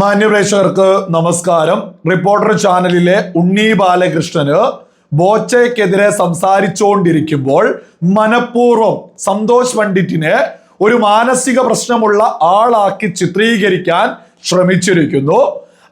മാന്യപ്രേക്ഷകർക്ക് നമസ്കാരം. റിപ്പോർട്ടർ ചാനലിലെ ഉണ്ണി ബാലകൃഷ്ണന് ബോച്ചയ്ക്കെതിരെ സംസാരിച്ചുകൊണ്ടിരിക്കുമ്പോൾ മനഃപൂർവം സന്തോഷ് പണ്ഡിറ്റിനെ ഒരു മാനസിക പ്രശ്നമുള്ള ആളാക്കി ചിത്രീകരിക്കാൻ ശ്രമിച്ചിരിക്കുന്നു.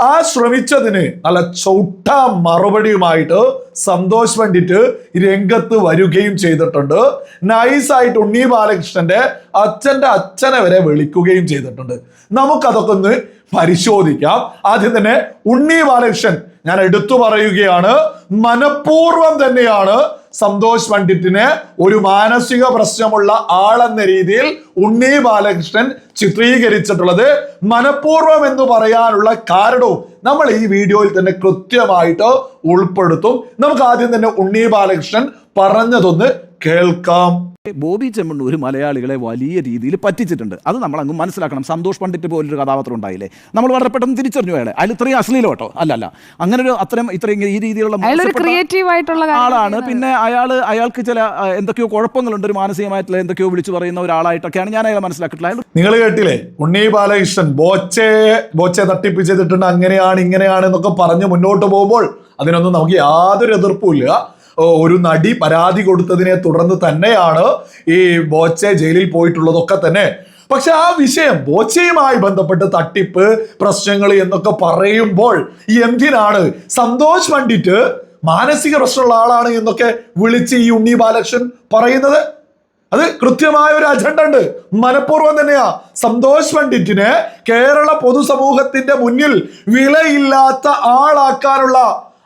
ആ ശ്രമിച്ചതിന് നല്ല ചൗട്ട മറുപടിയുമായിട്ട് സന്തോഷ് പണ്ഡിറ്റ് രംഗത്ത് വരികയും ചെയ്തിട്ടുണ്ട്. നൈസായിട്ട് ഉണ്ണി ബാലകൃഷ്ണന്റെ അച്ഛന്റെ അച്ഛനെ വരെ വിളിക്കുകയും ചെയ്തിട്ടുണ്ട്. നമുക്കതൊക്കെ ഒന്ന് പരിശോധിക്കാം. ആദ്യം തന്നെ ഉണ്ണി ബാലകൃഷ്ണൻ ഞാൻ എടുത്തു പറയുകയാണ്. മനഃപൂർവം തന്നെയാണ് സന്തോഷ് പണ്ഡിറ്റിന് ഒരു മാനസിക പ്രശ്നമുള്ള ആളെന്ന രീതിയിൽ ഉണ്ണി ബാലകൃഷ്ണൻ ചിത്രീകരിച്ചിട്ടുള്ളത് മനഃപൂർവം എന്ന് പറയാനുള്ള കാരണവും നമ്മൾ ഈ വീഡിയോയിൽ തന്നെ കൃത്യമായിട്ട് ഉൾപ്പെടുത്തും. നമുക്ക് ആദ്യം തന്നെ ഉണ്ണി ബാലകൃഷ്ണൻ പറഞ്ഞതൊന്ന് കേൾക്കാം. ബോബി ചെമ്മണ്ണൂർ മലയാളികളെ വലിയ രീതിയിൽ പറ്റിച്ചിട്ടുണ്ട്. അത് നമ്മൾ അങ്ങ് മനസ്സിലാക്കണം. സന്തോഷ് പണ്ഡിറ്റ് പോലൊരു കഥാപാത്രം ഉണ്ടായില്ലേ? നമ്മൾ വളരെ പെട്ടെന്ന് തിരിച്ചറിഞ്ഞു അയാളെ. അതിൽ ഇത്രയും അശ്ലീലം കേട്ടോ. അല്ല അല്ല അങ്ങനെ ഒരു അത്രയും ഇത്രയും ഈ രീതിയിലുള്ള ആളാണ്. പിന്നെ അയാൾ അയാൾക്ക് ചില എന്തൊക്കെയോ കുഴപ്പങ്ങളുണ്ട്. ഒരു മാനസികമായിട്ടുള്ള എന്തൊക്കെയോ വിളിച്ചു പറയുന്ന ഒരാളായിട്ടൊക്കെയാണ് ഞാൻ അയാളെ മനസ്സിലാക്കിയിട്ടുള്ളത്. നിങ്ങൾ കേട്ടില്ലേ? ഉണ്ണി ബാലകൃഷ്ണൻ ബോച്ചയെ ബോച്ചയെ തട്ടിപ്പിച്ചിട്ടുണ്ട്. അങ്ങനെയാണ് ഇങ്ങനെയാണ് എന്നൊക്കെ പറഞ്ഞ് മുന്നോട്ട് പോകുമ്പോൾ അതിനൊന്നും നമുക്ക് യാതൊരു എതിർപ്പുമില്ല ഒരു നടി പരാതി കൊടുത്തതിനെ തുടർന്ന് തന്നെയാണ് ഈ ബോച്ചെ ജയിലിൽ പോയിട്ടുള്ളതൊക്കെ തന്നെ. പക്ഷെ ആ വിഷയം ബോച്ചയുമായി ബന്ധപ്പെട്ട് തട്ടിപ്പ് പ്രശ്നങ്ങൾ എന്നൊക്കെ പറയുമ്പോൾ എന്തിനാണ്? സന്തോഷ് പണ്ഡിറ്റ് മാനസിക പ്രശ്നമുള്ള ആളാണ് എന്നൊക്കെ വിളിച്ച് ഈ ഉണ്ണി ബാലകൃഷ്ണൻ പറയുന്നത്. അത് കൃത്യമായ ഒരു അജണ്ട ഉണ്ട്. മനഃപൂർവം തന്നെയാ. സന്തോഷ് പണ്ഡിറ്റിനെ കേരള പൊതുസമൂഹത്തിന്റെ മുന്നിൽ വിലയില്ലാത്ത ആളാക്കാനുള്ള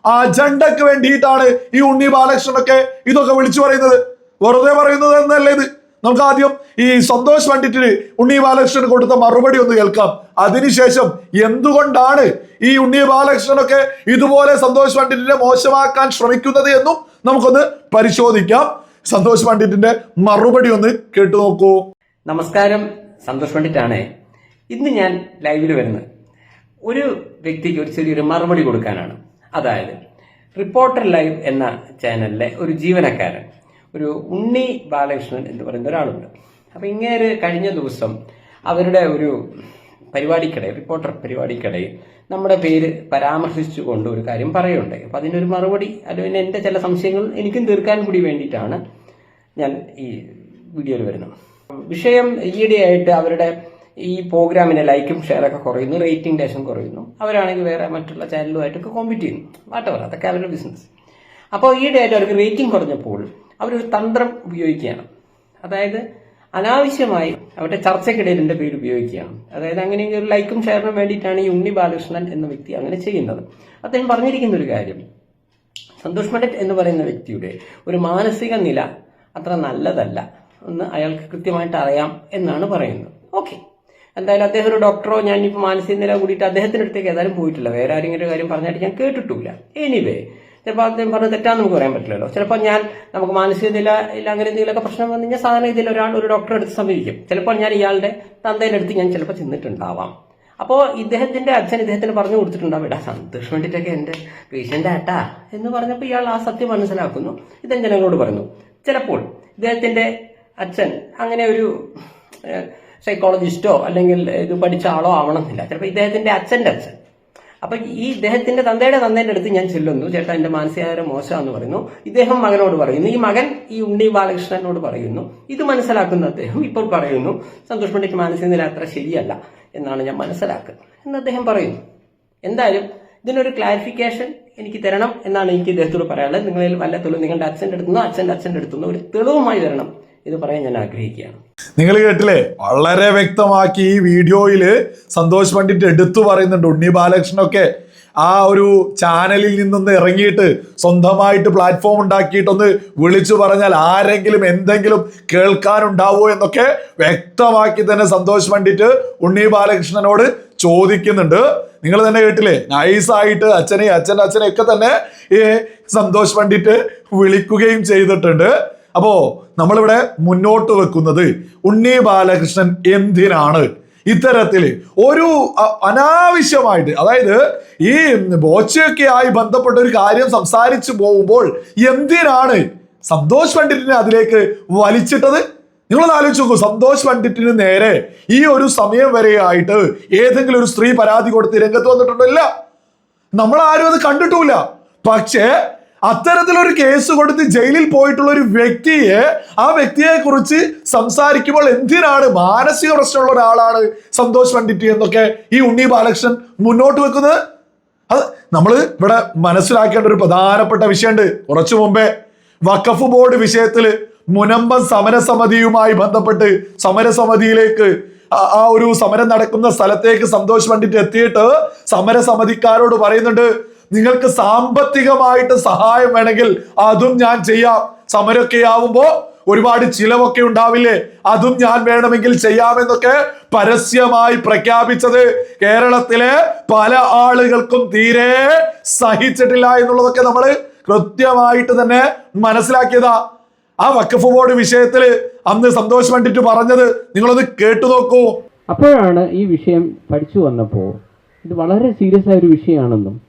അജണ്ടക്ക് വേണ്ടിയിട്ടാണ് ഈ ഉണ്ണി ബാലകൃഷ്ണനൊക്കെ ഇതൊക്കെ വിളിച്ചു പറയുന്നത്. വെറുതെ പറയുന്നത് എന്നല്ല ഇത്. നമുക്ക് ആദ്യം ഈ സന്തോഷ് പണ്ഡിറ്റിന് ഉണ്ണി ബാലകൃഷ്ണൻ കൊടുത്ത മറുപടി ഒന്ന് കേൾക്കാം. അതിനുശേഷം എന്തുകൊണ്ടാണ് ഈ ഉണ്ണി ബാലകൃഷ്ണനൊക്കെ ഇതുപോലെ സന്തോഷ് പണ്ഡിറ്റിനെ മോശമാക്കാൻ ശ്രമിക്കുന്നത് എന്നും നമുക്കൊന്ന് പരിശോധിക്കാം. സന്തോഷ് പണ്ഡിറ്റിന്റെ മറുപടി ഒന്ന് കേട്ടു നോക്കൂ. നമസ്കാരം സന്തോഷ് പണ്ഡിറ്റാണ്. ഇന്ന് ഞാൻ ലൈവിൽ വരുന്നത്. ഒരു വ്യക്തിക്ക് ഒരു ചെറിയൊരു മറുപടി കൊടുക്കാനാണ്. അതായത് റിപ്പോർട്ടർ ലൈവ് എന്ന ചാനലിലെ ഒരു ജീവനക്കാരൻ ഒരു ഉണ്ണി ബാലകൃഷ്ണൻ എന്ന് പറയുന്ന ഒരാളുണ്ട്. അപ്പൊ ഇങ്ങേര് കഴിഞ്ഞ ദിവസം അവരുടെ ഒരു പരിപാടിക്കിടയിൽ റിപ്പോർട്ടർ പരിപാടിക്കിടയിൽ നമ്മുടെ പേര് പരാമർശിച്ചുകൊണ്ട് ഒരു കാര്യം പറയുണ്ടായി അപ്പൊ അതിനൊരു മറുപടി അല്ലെങ്കിൽ എന്റെ ചില സംശയങ്ങൾ എനിക്കും തീർക്കാൻ കൂടി വേണ്ടിയിട്ടാണ് ഞാൻ ഈ വീഡിയോയിൽ വരുന്നത്. വിഷയം ഈയിടെയായിട്ട് അവരുടെ ഈ പ്രോഗ്രാമിന്റെ ലൈക്കും ഷെയറൊക്കെ കുറയുന്നു റേറ്റിംഗ് ഡേഷൻ കുറയുന്നു. അവരാണെങ്കിൽ വേറെ മറ്റുള്ള ചാനലുമായിട്ടൊക്കെ കോമ്പീറ്റ് ചെയ്യുന്നു. വാട്ടവർ അതൊക്കെ അവരുടെ ബിസിനസ് അപ്പോൾ ഈ ഡേറ്റ അവർക്ക് റേറ്റിംഗ് കുറഞ്ഞപ്പോൾ അവരൊരു തന്ത്രം ഉപയോഗിക്കുകയാണ്. അതായത് അനാവശ്യമായി അവരുടെ ചർച്ചയ്ക്കിടയിൽ എന്റെ പേര് ഉപയോഗിക്കുകയാണ്. അതായത് അങ്ങനെ ഒരു ലൈക്കും ഷെയറിനും വേണ്ടിയിട്ടാണ് ഈ ഉണ്ണി ബാലകൃഷ്ണൻ എന്ന വ്യക്തി അങ്ങനെ ചെയ്യുന്നത്. അദ്ദേഹം പറഞ്ഞിരിക്കുന്ന ഒരു കാര്യം സന്തോഷ് പണ്ഡിറ്റ് എന്ന് പറയുന്ന വ്യക്തിയുടെ ഒരു മാനസിക നില അത്ര നല്ലതല്ല എന്ന് അയാൾക്ക് കൃത്യമായിട്ട് അറിയാം എന്നാണ് പറയുന്നത്. ഓക്കെ എന്തായാലും അദ്ദേഹം ഒരു ഡോക്ടറോ ഞാനിപ്പോൾ മാനസിക നില കൂടിയിട്ട് അദ്ദേഹത്തിന്റെ അടുത്തേക്ക് ഏതായാലും പോയിട്ടില്ല. വേറെ ആരെങ്കിലും ഒരു കാര്യം പറഞ്ഞായിട്ട് ഞാൻ കേട്ടിട്ടില്ല എനിവേ ചിലപ്പോൾ അദ്ദേഹം പറഞ്ഞ തെറ്റാന്ന് നമുക്ക് പറയാൻ പറ്റില്ലല്ലോ. ചിലപ്പോൾ ഞാൻ നമുക്ക് മാനസിക നില ഇല്ല അങ്ങനെ എന്തെങ്കിലുമൊക്കെ പ്രശ്നം വന്നു കഴിഞ്ഞാൽ സാധാരണ ഇതിൽ ഒരാൾ ഒരു ഡോക്ടറെ അടുത്ത് സമീപിക്കും. ചിലപ്പോൾ ഞാൻ ഇയാളുടെ തന്തേന്റെ അടുത്ത് ഞാൻ ചിലപ്പോൾ ചെന്നിട്ടുണ്ടാവാം. അപ്പോൾ ഇദ്ദേഹത്തിന്റെ അച്ഛൻ ഇദ്ദേഹത്തിന് പറഞ്ഞു കൊടുത്തിട്ടുണ്ടാവും ഇടാ സന്തോഷം വേണ്ടിയിട്ടൊക്കെ എന്റെ പേഷ്യന്റ് ആട്ടാ എന്ന് പറഞ്ഞപ്പോൾ ഇയാൾ ആ സത്യം മനസ്സിലാക്കുന്നു. ഇദ്ദേഹം ജനങ്ങളോട് പറഞ്ഞു. ചിലപ്പോൾ ഇദ്ദേഹത്തിന്റെ അച്ഛൻ അങ്ങനെ ഒരു സൈക്കോളജിസ്റ്റോ അല്ലെങ്കിൽ ഇത് പഠിച്ച ആളോ ആവണമെന്നില്ല. ചിലപ്പോൾ ഇദ്ദേഹത്തിന്റെ അച്ഛന്റെ അച്ഛൻ അപ്പൊ ഈ ഇദ്ദേഹത്തിന്റെ തന്തയുടെ തന്തയുടെ അടുത്ത് ഞാൻ ചെല്ലുന്നു. ചേട്ടാ എന്റെ മാനസികാരം മോശമാണെന്ന് പറയുന്നു. ഇദ്ദേഹം മകനോട് പറയുന്നു. ഈ മകൻ ഈ ഉണ്ണി ബാലകൃഷ്ണനോട് പറയുന്നു. ഇത് മനസ്സിലാക്കുന്ന അദ്ദേഹം ഇപ്പോൾ പറയുന്നു സന്തോഷ് പണ്ഡിറ്റ് മാനസിക നില അത്ര ശരിയല്ല എന്നാണ് ഞാൻ മനസ്സിലാക്കുന്നത്. എന്ന് അദ്ദേഹം പറയുന്നു. എന്തായാലും ഇതിനൊരു ക്ലാരിഫിക്കേഷൻ എനിക്ക് തരണം എന്നാണ് എനിക്ക് ഇദ്ദേഹത്തോട് പറയാനുള്ളത്. നിങ്ങളിൽ വല്ല തെളിവ് നിങ്ങളുടെ അച്ഛന്റെ അടുത്തുനിന്നോ അച്ഛന്റെ അച്ഛന്റെ അടുത്തുനിന്നോ ഒരു തെളിവുമായി തരണം ഇത് പറയാൻ ഞാൻ ആഗ്രഹിക്കുകയാണ്. നിങ്ങൾ കേട്ടില്ലേ? വളരെ വ്യക്തമാക്കി ഈ വീഡിയോയിൽ സന്തോഷ് പണ്ഡിറ്റ് എടുത്തു പറയുന്നുണ്ട്. ഉണ്ണി ബാലകൃഷ്ണനൊക്കെ ആ ഒരു ചാനലിൽ നിന്നൊന്ന് ഇറങ്ങിയിട്ട് സ്വന്തമായിട്ട് പ്ലാറ്റ്ഫോം ഉണ്ടാക്കിയിട്ടൊന്ന് വിളിച്ചു പറഞ്ഞാൽ ആരെങ്കിലും എന്തെങ്കിലും കേൾക്കാനുണ്ടാവോ എന്നൊക്കെ വ്യക്തമാക്കി തന്നെ സന്തോഷ് പണ്ഡിറ്റ് ഉണ്ണി ബാലകൃഷ്ണനോട് ചോദിക്കുന്നുണ്ട്. നിങ്ങൾ തന്നെ കേട്ടില്ലേ? നൈസായിട്ട് അച്ഛനെ അച്ഛന്റെ അച്ഛനെ ഒക്കെ തന്നെ ഈ സന്തോഷ് പണ്ഡിറ്റ് വിളിക്കുകയും ചെയ്തിട്ടുണ്ട്. അപ്പോ നമ്മളിവിടെ മുന്നോട്ട് വെക്കുന്നത് ഉണ്ണി ബാലകൃഷ്ണൻ എന്തിനാണ്? ഇത്തരത്തിൽ ഒരു അനാവശ്യമായിട്ട് അതായത് ഈ ബോച്ചയൊക്കെ ആയി ബന്ധപ്പെട്ട ഒരു കാര്യം സംസാരിച്ചു പോകുമ്പോൾ എന്തിനാണ് സന്തോഷ് പണ്ഡിറ്റിനെ അതിലേക്ക് വലിച്ചിട്ടത്? നിങ്ങളൊന്ന് ആലോചിച്ച് നോക്കൂ സന്തോഷ് പണ്ഡിറ്റിന് നേരെ ഈ ഒരു സമയം വരെയായിട്ട് ഏതെങ്കിലും ഒരു സ്ത്രീ പരാതി കൊടുത്ത് രംഗത്ത് വന്നിട്ടുണ്ടോ? ഇല്ല. നമ്മൾ ആരും അത് കണ്ടിട്ടുമില്ല. പക്ഷേ അത്തരത്തിലൊരു കേസ് കൊടുത്ത് ജയിലിൽ പോയിട്ടുള്ള ഒരു വ്യക്തിയെ ആ വ്യക്തിയെ കുറിച്ച് സംസാരിക്കുമ്പോൾ എന്തിനാണ് മാനസിക പ്രശ്നമുള്ള ഒരാളാണ് സന്തോഷ് പണ്ഡിറ്റ് എന്നൊക്കെ ഈ ഉണ്ണി ബാലകൃഷ്ണൻ മുന്നോട്ട് വെക്കുന്നത്? അത് നമ്മൾ ഇവിടെ മനസ്സിലാക്കേണ്ട ഒരു പ്രധാനപ്പെട്ട വിഷയമുണ്ട്. കുറച്ചു മുമ്പേ വഖഫ് ബോർഡ് വിഷയത്തിൽ മുനമ്പം സമരസമിതിയുമായി ബന്ധപ്പെട്ട് സമരസമിതിയിലേക്ക് ആ- ഒരു സമരം നടക്കുന്ന സ്ഥലത്തേക്ക് സന്തോഷ് പണ്ഡിറ്റ് എത്തിയിട്ട് സമരസമിതിക്കാരോട് പറയുന്നുണ്ട് നിങ്ങൾക്ക് സാമ്പത്തികമായിട്ട് സഹായം വേണമെങ്കിൽ അതും ഞാൻ ചെയ്യാം. സമരമൊക്കെ ആവുമ്പോ ഒരുപാട് ചിലവൊക്കെ ഉണ്ടാവില്ലേ? അതും ഞാൻ വേണമെങ്കിൽ ചെയ്യാമെന്നൊക്കെ പരസ്യമായി പ്രഖ്യാപിച്ചത് കേരളത്തിലെ പല ആളുകൾക്കും തീരെ സഹിച്ചിട്ടില്ല എന്നുള്ളതൊക്കെ നമ്മൾ കൃത്യമായിട്ട് തന്നെ മനസ്സിലാക്കിയതാ. ആ വഖഫ് ബോർഡ് വിഷയത്തിൽ അന്ന് സന്തോഷ് കണ്ടിട്ട് പറഞ്ഞത് നിങ്ങളൊന്ന് കേട്ടു നോക്കൂ. അപ്പോഴാണ് ഈ വിഷയം പഠിച്ചു വന്നപ്പോൾ ഇത് വളരെ സീരിയസ് ആയ ഒരു വിഷയമാണെന്നും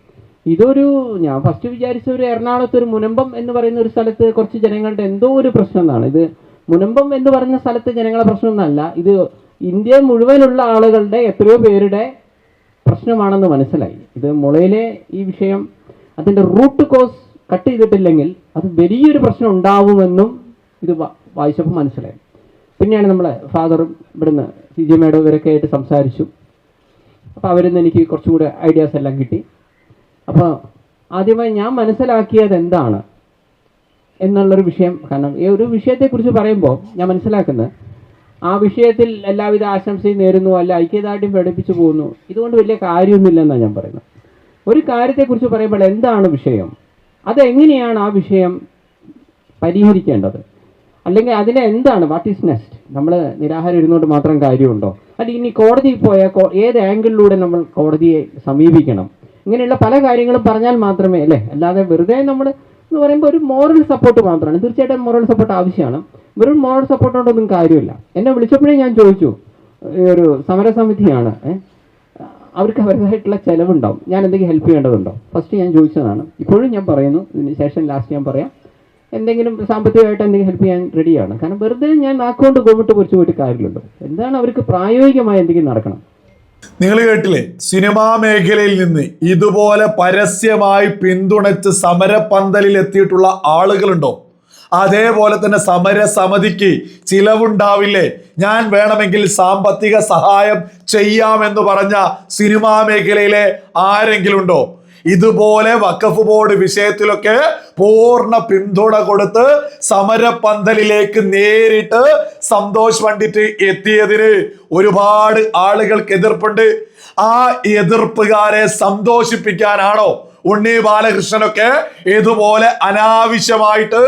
ഇതൊരു ഞാൻ ഫസ്റ്റ് വിചാരിച്ച ഒരു എറണാകുളത്ത് ഒരു മുനമ്പം എന്ന് പറയുന്ന ഒരു സ്ഥലത്ത് കുറച്ച് ജനങ്ങളുടെ എന്തോ ഒരു പ്രശ്നം എന്നാണ്. ഇത് മുനമ്പം എന്ന് പറയുന്ന സ്ഥലത്തെ ജനങ്ങളുടെ പ്രശ്നമൊന്നല്ല ഇത് ഇന്ത്യ മുഴുവനുള്ള ആളുകളുടെ എത്രയോ പേരുടെ പ്രശ്നമാണെന്ന് മനസ്സിലായി. ഇത് മുളയിലെ ഈ വിഷയം അതിന്റെ റൂട്ട് കോസ് കട്ട് ചെയ്തിട്ടില്ലെങ്കിൽ അത് വലിയൊരു പ്രശ്നം ഉണ്ടാവുമെന്നും ഇത് വായിച്ചപ്പോൾ മനസ്സിലായി. പിന്നെയാണ് നമ്മളെ ഫാദറും ഇവിടുന്ന് സി ജി മേഡം ഇവരൊക്കെ ആയിട്ട് സംസാരിച്ചു. അപ്പോൾ അവരിൽ നിന്ന് എനിക്ക് കുറച്ചുകൂടെ ഐഡിയാസ് എല്ലാം കിട്ടി. അപ്പോൾ ആദ്യമായി ഞാൻ മനസ്സിലാക്കിയത് എന്താണ് എന്നുള്ളൊരു വിഷയം. കാരണം ഈ ഒരു വിഷയത്തെക്കുറിച്ച് പറയുമ്പോൾ ഞാൻ മനസ്സിലാക്കുന്നത് ആ വിഷയത്തിൽ എല്ലാവിധ ആശംസയും നേരുന്നു അല്ല ഐക്യദാർഢ്യം പ്രകടിപ്പിച്ചു പോകുന്നു. ഇതുകൊണ്ട് വലിയ കാര്യമൊന്നുമില്ലെന്നാണ് ഞാൻ പറയുന്നത്. ഒരു കാര്യത്തെക്കുറിച്ച് പറയുമ്പോൾ എന്താണ് വിഷയം? അതെങ്ങനെയാണ് ആ വിഷയം പരിഹരിക്കേണ്ടത്? അല്ലെങ്കിൽ അതിനെ എന്താണ് വാട്ട് ഈസ് നെക്സ്റ്റ് നമ്മൾ നിരാഹാരം ഇരുന്നുകൊണ്ട് മാത്രം കാര്യമുണ്ടോ? അല്ല ഇനി കോടതിയിൽ പോയാൽ ഏത് ആംഗിളിലൂടെ നമ്മൾ കോടതിയെ സമീപിക്കണം? ഇങ്ങനെയുള്ള പല കാര്യങ്ങളും പറഞ്ഞാൽ മാത്രമേ അല്ലേ? അല്ലാതെ വെറുതെ നമ്മൾ എന്ന് പറയുമ്പോൾ ഒരു മോറൽ സപ്പോർട്ട് മാത്രമാണ്. തീർച്ചയായിട്ടും മോറൽ സപ്പോർട്ട് ആവശ്യമാണ്. വെറും മോറൽ സപ്പോർട്ട് കൊണ്ടൊന്നും കാര്യമില്ല. എന്നെ വിളിച്ചപ്പോഴേ ഞാൻ ചോദിച്ചു ഈ ഒരു സമരസമിതിയാണ് അവർക്ക് അവരുടേതായിട്ടുള്ള ചിലവുണ്ടാവും. ഞാൻ എന്തെങ്കിലും ഹെൽപ്പ് ചെയ്യേണ്ടതുണ്ടോ? ഫസ്റ്റ് ഞാൻ ചോദിച്ചതാണ്. ഇപ്പോഴും ഞാൻ പറയുന്നു. ഇതിന് ശേഷം ലാസ്റ്റ് ഞാൻ പറയാം. എന്തെങ്കിലും സാമ്പത്തികമായിട്ട് എന്തെങ്കിലും ഹെൽപ്പ് ചെയ്യാൻ റെഡിയാണ് കാരണം വെറുതെ ഞാൻ നാക്കുകൊണ്ട് ഗവൺമെന്റ് പൊരിച്ചു പോയിട്ട് കാര്യമില്ലല്ലോ. എന്താണ് അവർക്ക് പ്രായോഗികമായി എന്തെങ്കിലും നടക്കണം? നിങ്ങൾ കേട്ടില്ലേ? സിനിമാ മേഖലയിൽ നിന്ന് ഇതുപോലെ പരസ്യമായി പിന്തുണച്ച് സമരപന്തലിൽ എത്തിയിട്ടുള്ള ആളുകളുണ്ടോ? അതേപോലെ തന്നെ സമരസമിതിക്ക് ചിലവുണ്ടാവില്ലേ? ഞാൻ വേണമെങ്കിൽ സാമ്പത്തിക സഹായം ചെയ്യാമെന്ന് പറഞ്ഞ സിനിമാ മേഖലയിലെ ആരെങ്കിലും ഉണ്ടോ ഇതുപോലെ വക്കഫ് ബോർഡ് വിഷയത്തിലൊക്കെ പൂർണ പിന്തുണ കൊടുത്ത് സമരപന്തലിലേക്ക് നേരിട്ട് സന്തോഷ് പണ്ഡിറ്റ് എത്തിയതിന് ഒരുപാട് ആളുകൾക്ക് എതിർപ്പുണ്ട്. ആ എതിർപ്പുകാരെ സന്തോഷിപ്പിക്കാനാണോ ഉണ്ണി ബാലകൃഷ്ണനൊക്കെ ഇതുപോലെ അനാവശ്യമായിട്ട്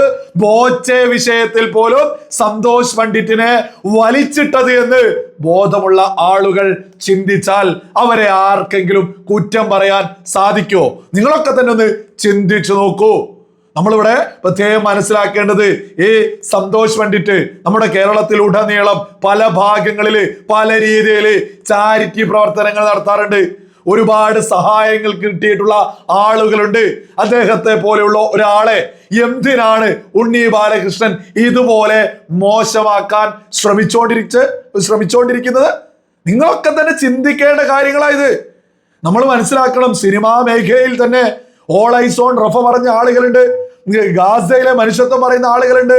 ബോച്ചെ വിഷയത്തിൽ പോലും സന്തോഷ് പണ്ഡിറ്റിനെ വലിച്ചിട്ടത് എന്ന് ബോധമുള്ള ആളുകൾ ചിന്തിച്ചാൽ അവരെ ആർക്കെങ്കിലും കുറ്റം പറയാൻ സാധിക്കുമോ നിങ്ങളൊക്കെ തന്നെ ഒന്ന് ചിന്തിച്ചു നോക്കൂ. നമ്മളിവിടെ പ്രത്യേകം മനസ്സിലാക്കേണ്ടത് ഈ സന്തോഷ് പണ്ഡിറ്റ് നമ്മുടെ കേരളത്തിൽ ഉടനീളം പല ഭാഗങ്ങളിൽ പല രീതിയിൽ ചാരിറ്റി പ്രവർത്തനങ്ങൾ നടത്താറുണ്ട്. ഒരുപാട് സഹായങ്ങൾ കിട്ടിയിട്ടുള്ള ആളുകളുണ്ട്. അദ്ദേഹത്തെ പോലെയുള്ള ഒരാളെ എന്തിനാണ് ഉണ്ണി ബാലകൃഷ്ണൻ ഇതുപോലെ മോശമാക്കാൻ ശ്രമിച്ചോണ്ടിരിച്ച് ശ്രമിച്ചോണ്ടിരിക്കുന്നത്? നിങ്ങളൊക്കെ തന്നെ ചിന്തിക്കേണ്ട കാര്യങ്ങളായത് നമ്മൾ മനസ്സിലാക്കണം സിനിമാ മേഖലയിൽ തന്നെ ഓൾ ഐസോൺ റഫ പറഞ്ഞ ആളുകളുണ്ട്. ഗാസയിലെ മനുഷ്യത്വം പറയുന്ന ആളുകളുണ്ട്.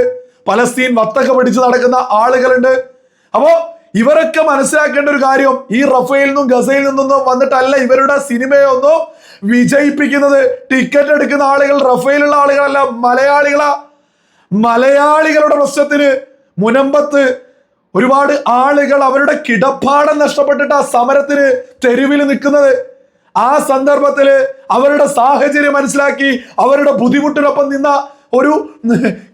പലസ്തീൻ വത്തക്ക പിടിച്ച് നടക്കുന്ന ആളുകളുണ്ട്. അപ്പോ ഇവരൊക്കെ മനസ്സിലാക്കേണ്ട ഒരു കാര്യം ഈ റഫേലിൽ നിന്നും ഗസയിൽ നിന്നൊന്നും വന്നിട്ടല്ല ഇവരുടെ സിനിമയൊന്നും വിജയിപ്പിക്കുന്നത്. ടിക്കറ്റ് എടുക്കുന്ന ആളുകൾ റഫേലുള്ള ആളുകളല്ല മലയാളികളാ. മലയാളികളുടെ പ്രശ്നത്തിന് മുനമ്പത്ത് ഒരുപാട് ആളുകൾ അവരുടെ കിടപ്പാടം നഷ്ടപ്പെട്ടിട്ട് ആ സമരത്തിന് തെരുവിൽ നിൽക്കുന്നത്. ആ സന്ദർഭത്തിൽ അവരുടെ സാഹചര്യം മനസ്സിലാക്കി അവരുടെ ബുദ്ധിമുട്ടിനൊപ്പം നിന്ന ഒരു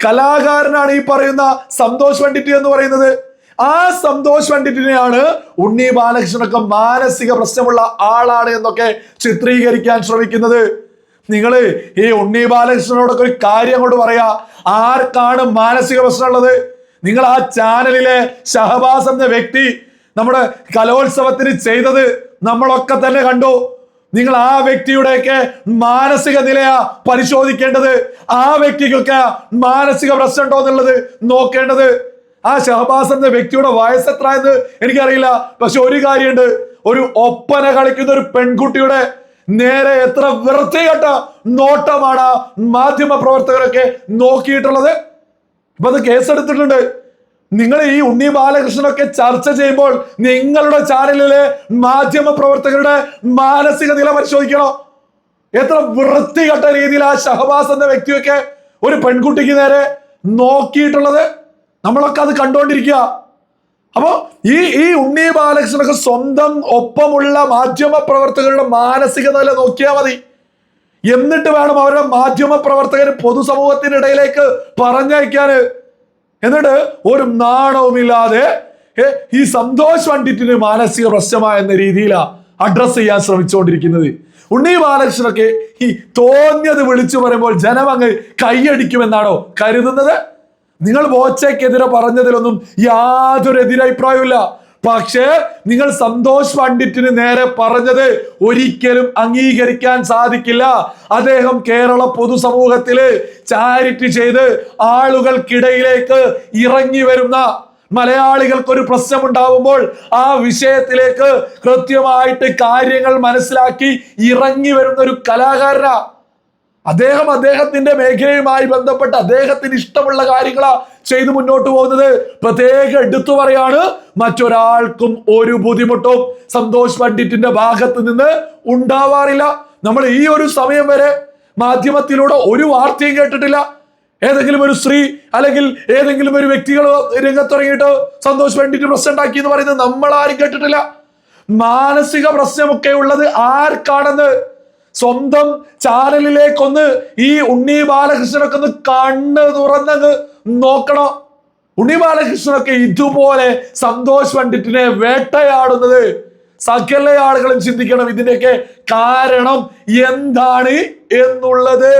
കലാകാരനാണ് ഈ പറയുന്ന സന്തോഷ് പണ്ഡിറ്റ് എന്ന് പറയുന്നത്. ആ സന്തോഷ് പണ്ഡിറ്റിനെയാണ് ഉണ്ണി ബാലകൃഷ്ണനൊക്കെ മാനസിക പ്രശ്നമുള്ള ആളാണ് എന്നൊക്കെ ചിത്രീകരിക്കാൻ ശ്രമിക്കുന്നത്. നിങ്ങൾ ഈ ഉണ്ണി ബാലകൃഷ്ണനോടൊക്കെ ഒരു കാര്യം കൊണ്ട് പറയാ. ആർക്കാണ് മാനസിക പ്രശ്നമുള്ളത്? നിങ്ങൾ ആ ചാനലിലെ ഷഹബാസ് എന്ന വ്യക്തി നമ്മുടെ കലോത്സവത്തിന് ചെയ്തത് നമ്മളൊക്കെ തന്നെ കണ്ടു. നിങ്ങൾ ആ വ്യക്തിയുടെയൊക്കെ മാനസിക നിലയാ പരിശോധിക്കേണ്ടത്. ആ വ്യക്തിക്കൊക്കെ മാനസിക പ്രശ്നം ഉണ്ടോ എന്നുള്ളത് നോക്കേണ്ടത്. ആ ഷഹബാസ് എന്ന വ്യക്തിയുടെ വയസ്സ് എത്ര എന്ന് എനിക്കറിയില്ല. പക്ഷെ ഒരു കാര്യമുണ്ട്. ഒരു ഒപ്പന കളിക്കുന്ന ഒരു പെൺകുട്ടിയുടെ നേരെ എത്ര വൃത്തികെട്ട നോട്ടമാണ് മാധ്യമ പ്രവർത്തകരൊക്കെ നോക്കിയിട്ടുള്ളത്. ഇപ്പൊ അത് കേസെടുത്തിട്ടുണ്ട്. നിങ്ങൾ ഈ ഉണ്ണി ബാലകൃഷ്ണനൊക്കെ ചർച്ച ചെയ്യുമ്പോൾ നിങ്ങളുടെ ചാനലിലെ മാധ്യമ പ്രവർത്തകരുടെ മാനസിക നില പരിശോധിക്കണോ. എത്ര വൃത്തികെട്ട രീതിയിൽ ആ ഷഹബാസ് എന്ന വ്യക്തിയൊക്കെ ഒരു പെൺകുട്ടിക്ക് നേരെ നോക്കിയിട്ടുള്ളത്. നമ്മളൊക്കെ അത് കണ്ടുകൊണ്ടിരിക്കുക അപ്പോ ഈ ഈ ഉണ്ണി ബാലകൃഷ്ണനൊക്കെ സ്വന്തം ഒപ്പമുള്ള മാധ്യമ പ്രവർത്തകരുടെ മാനസിക നില നോക്കിയാൽ മതി. എന്നിട്ട് വേണം അവരുടെ മാധ്യമ പ്രവർത്തകർ പൊതുസമൂഹത്തിനിടയിലേക്ക് പറഞ്ഞയക്കാന്. എന്നിട്ട് ഒരു നാണവുമില്ലാതെ ഈ സന്തോഷ് പണ്ഡിറ്റിന് മാനസിക പ്രശ്നമായ എന്ന രീതിയിലാ അഡ്രസ് ചെയ്യാൻ ശ്രമിച്ചുകൊണ്ടിരിക്കുന്നത് ഉണ്ണി ബാലകൃഷ്ണനൊക്കെ ഈ തോന്നിയത് വിളിച്ചു പറയുമ്പോൾ ജനം അങ്ങ് കൈയടിക്കുമെന്നാണോ കരുതുന്നത്? നിങ്ങൾ ബോച്ചയ്ക്കെതിരെ പറഞ്ഞതിലൊന്നും യാതൊരു എതിരഭിപ്രായമില്ല പക്ഷേ നിങ്ങൾ സന്തോഷ് പണ്ഡിറ്റിന് നേരെ പറഞ്ഞത് ഒരിക്കലും അംഗീകരിക്കാൻ സാധിക്കില്ല. അദ്ദേഹം കേരള പൊതുസമൂഹത്തിൽ ചാരിറ്റി ചെയ്ത് ആളുകൾക്കിടയിലേക്ക് ഇറങ്ങി വരുന്ന മലയാളികൾക്ക് ഒരു പ്രശ്നം ഉണ്ടാവുമ്പോൾ ആ വിഷയത്തിലേക്ക് കൃത്യമായിട്ട് കാര്യങ്ങൾ മനസ്സിലാക്കി ഇറങ്ങി വരുന്ന ഒരു കലാകാരനാ. അദ്ദേഹം അദ്ദേഹത്തിന്റെ മേഖലയുമായി ബന്ധപ്പെട്ട് അദ്ദേഹത്തിന് ഇഷ്ടമുള്ള കാര്യങ്ങളാ ചെയ്ത് മുന്നോട്ട് പോകുന്നത്. പ്രത്യേക എടുത്തു പറയാണ് മറ്റൊരാൾക്കും ഒരു ബുദ്ധിമുട്ടും സന്തോഷ് പണ്ഡിറ്റിന്റെ ഭാഗത്ത് നിന്ന് ഉണ്ടാവാറില്ല. നമ്മൾ ഈ ഒരു സമയം വരെ മാധ്യമത്തിലൂടെ ഒരു വാർത്തയും കേട്ടിട്ടില്ല. ഏതെങ്കിലും ഒരു സ്ത്രീ അല്ലെങ്കിൽ ഏതെങ്കിലും ഒരു വ്യക്തികൾ രംഗത്തിറങ്ങിയിട്ട് സന്തോഷ് പണ്ഡിറ്റ് പ്രശ്നം ഉണ്ടാക്കി എന്ന് പറയുന്നത് നമ്മൾ ആരും കേട്ടിട്ടില്ല. മാനസിക പ്രശ്നമൊക്കെ ഉള്ളത് ആർക്കാണെന്ന് സ്വന്തം ചാനലിലേക്കൊന്ന് ഈ ഉണ്ണി ബാലകൃഷ്ണനൊക്കെ ഒന്ന് കണ്ണ് തുറന്നങ്ങ് നോക്കണം. ഉണ്ണി ബാലകൃഷ്ണനൊക്കെ ഇതുപോലെ സന്തോഷ് പണ്ഡിറ്റിനെ വേട്ടയാടുന്നത്. സകല ആളുകളും ചിന്തിക്കണം ഇതിന്റെയൊക്കെ കാരണം എന്താണ് എന്നുള്ളത്.